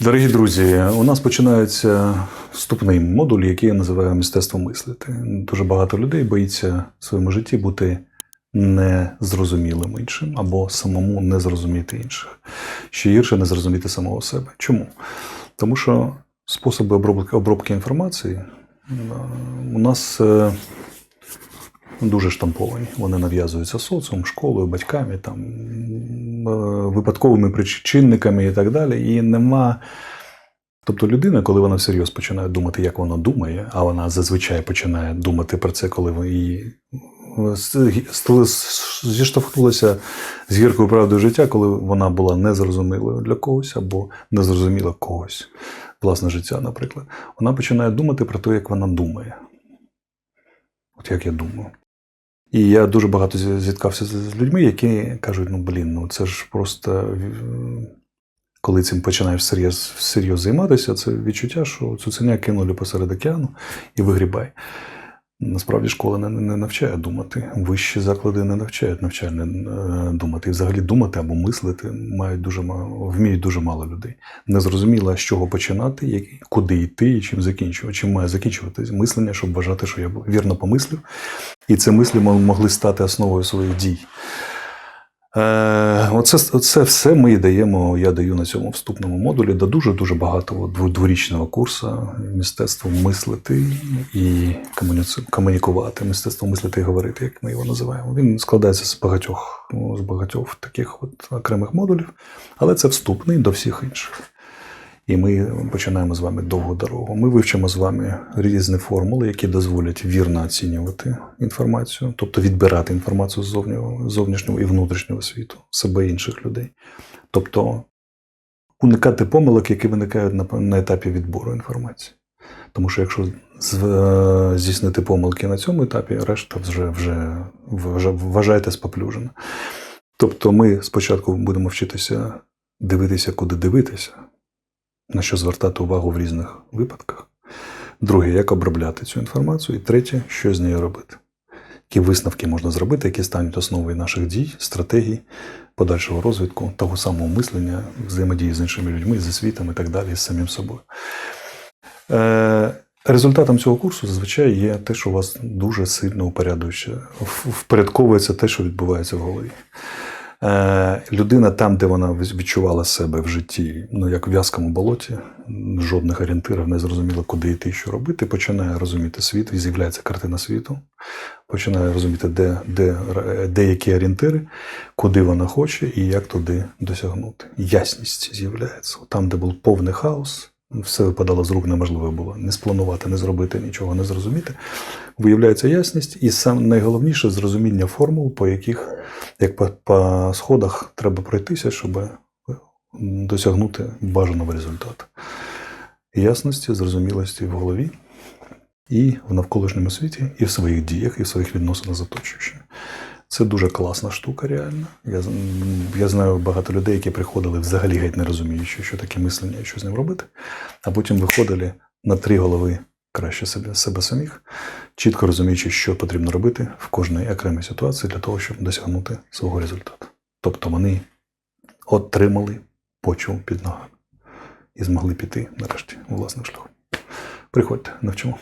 Дорогі друзі, у нас починається вступний модуль, який я називаю мистецтво мислити. Дуже багато людей боїться в своєму житті бути незрозумілим іншим або самому не зрозуміти інших. Ще гірше не зрозуміти самого себе. Чому? Тому що способи обробки, обробки інформації е, у нас е, дуже штамповані. Вони нав'язуються соціумом, школою, батьками, там, випадковими причинниками і так далі. І нема. Тобто людина, коли вона всерйоз починає думати, як вона думає, а вона зазвичай починає думати про це, коли її зіштовхнулася з гіркою правдою життя, коли вона була незрозумілою для когось або незрозуміла когось, власне життя, наприклад, вона починає думати про те, як вона думає. От як я думаю. І я дуже багато зіткався з- людьми, які кажуть: ну блін, ну це ж просто. е, Коли цим починаєш всерйоз, всерйоз займатися, це відчуття, що цуценя кинули посеред океану і вигрібай. Насправді школа не, не навчає думати. Вищі заклади не навчають навчальне думати. І взагалі думати або мислити мають дуже мало, вміють дуже мало людей. Не зрозуміло, з чого починати, куди йти і чим закінчувати. Чим має закінчуватись мислення, щоб вважати, що я вірно помислив. І це мислі мо- могли стати основою своїх дій. Е, оце, оце все ми даємо, я даю на цьому вступному модулі до дуже-дуже багатого дво- дворічного курсу мистецтво мислити і комунікувати, мистецтво мислити і говорити, як ми його називаємо. Він складається з багатьох, ну, з багатьох таких от окремих модулів, але це вступний до всіх інших. І ми починаємо з вами довгу дорогу. Ми вивчимо з вами різні формули, які дозволять вірно оцінювати інформацію, тобто відбирати інформацію з зовнього- зовнішнього і внутрішнього світу, себе і інших людей. Тобто уникати помилок, які виникають на, на етапі відбору інформації. Тому що якщо е, здійснити помилки на цьому етапі, решта вже, вже, вже вважайте споплюжена. Тобто ми спочатку будемо вчитися дивитися, куди дивитися, на що звертати увагу в різних випадках. Друге, як обробляти цю інформацію. І третє, що з нею робити. Які висновки можна зробити, які стануть основою наших дій, стратегій, подальшого розвитку, того самого мислення, взаємодії з іншими людьми, зі світом і так далі, з самим собою. Е, Результатом цього курсу зазвичай є те, що у вас дуже сильно упорядуюче, в- впорядковується те, що відбувається в голові. Е, людина там, де вона відчувала себе в житті, ну як в в'язкому болоті, жодних орієнтирів, не зрозуміло, куди йти, що робити, починає розуміти світ, і з'являється картина світу, починає розуміти, де, де, де які орієнтири, куди вона хоче і як туди досягнути. Ясність з'являється. Там, де був повний хаос, все випадало з рук, неможливо було не спланувати, не зробити, нічого не зрозуміти. Виявляється ясність, і сам найголовніше зрозуміння формул, по яких, як по, по сходах, треба пройтися, щоб досягнути бажаного результату. Ясності, зрозумілості в голові і в навколишньому світі, і в своїх діях, і в своїх відносинах з оточуючими. Це дуже класна штука, реально. Я, я знаю багато людей, які приходили взагалі геть не розуміючи, що таке мислення і що з ним робити, а потім виходили на три голови краще себе, себе самих, чітко розуміючи, що потрібно робити в кожній окремій ситуації для того, щоб досягнути свого результату. Тобто вони отримали почву під ногами і змогли піти нарешті у власний шлях. Приходьте, навчимо.